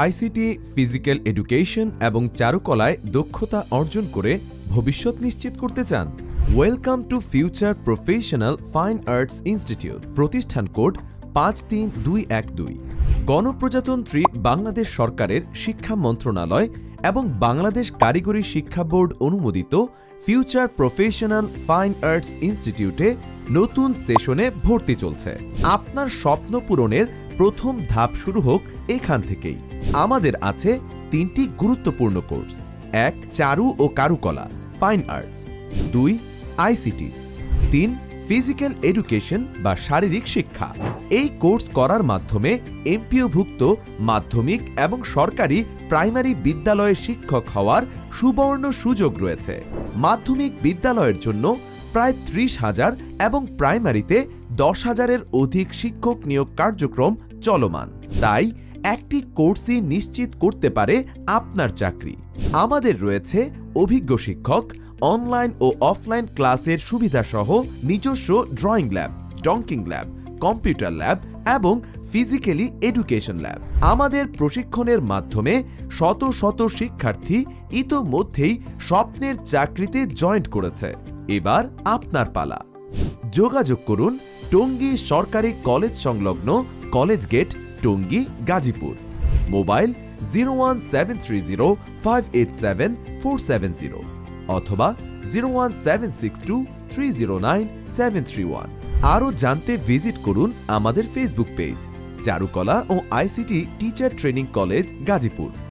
ICT, physical education এবং চারুকলায় দক্ষতা অর্জন করে ভবিষ্যৎ নিশ্চিত করতে চান। Welcome to future professional fine arts institute. প্রতিষ্ঠান কোড পাঁচ তিন দুই এক দুই। গণপ্রজাতন্ত্রী বাংলাদেশ সরকারের শিক্ষা মন্ত্রণালয় এবং বাংলাদেশ কারিগরি শিক্ষা বোর্ড অনুমোদিত ফিউচার প্রফেশনাল ফাইন আর্টস ইনস্টিটিউটে নতুন সেশনে ভর্তি চলছে। আপনার স্বপ্ন পূরণের প্রথম ধাপ শুরু হোক এখান থেকেই। আমাদের আছে তিনটি গুরুত্বপূর্ণ কোর্স। এক, চারু ও কারুকলা, ফাইন আর্টস। দুই, আইসিটি। তিন, ফিজিক্যাল এডুকেশন বা শারীরিক শিক্ষা। এই কোর্স করার মাধ্যমে এমপিওভুক্ত, মাধ্যমিক এবং সরকারি প্রাইমারি বিদ্যালয়ের শিক্ষক হওয়ার সুবর্ণ সুযোগ রয়েছে। মাধ্যমিক বিদ্যালয়ের জন্য প্রায় ত্রিশ হাজার এবং প্রাইমারিতে দশ হাজারের অধিক শিক্ষক নিয়োগ কার্যক্রম চলমান। তাই একটি কোর্সই নিশ্চিত করতে পারে আপনার চাকরি। আমাদের রয়েছে অভিজ্ঞ শিক্ষক, অনলাইন ও অফলাইন ক্লাসের সুবিধাসহ নিজস্ব ড্রয়িং ল্যাব ডঙ্কিং ল্যাব, কম্পিউটার ল্যাব এবং ফিজিক্যালি এডুকেশন ল্যাব। আমাদের প্রশিক্ষণের মাধ্যমে শত শত শিক্ষার্থী ইতোমধ্যেই স্বপ্নের চাকরিতে জয়েন্ট করেছে। এবার আপনার পালা। যোগাযোগ করুন টঙ্গী সরকারি কলেজ সংলগ্ন college gate, Tongi, Gazipur. Mobile zero one seven three zero, five eight seven four seven zero অথবা zero one seven six two three zero nine seven three one. আরও জানতে ভিজিট করুন আমাদের ফেসবুক পেজ, চারুকলা ও ICT teacher training college, Gazipur.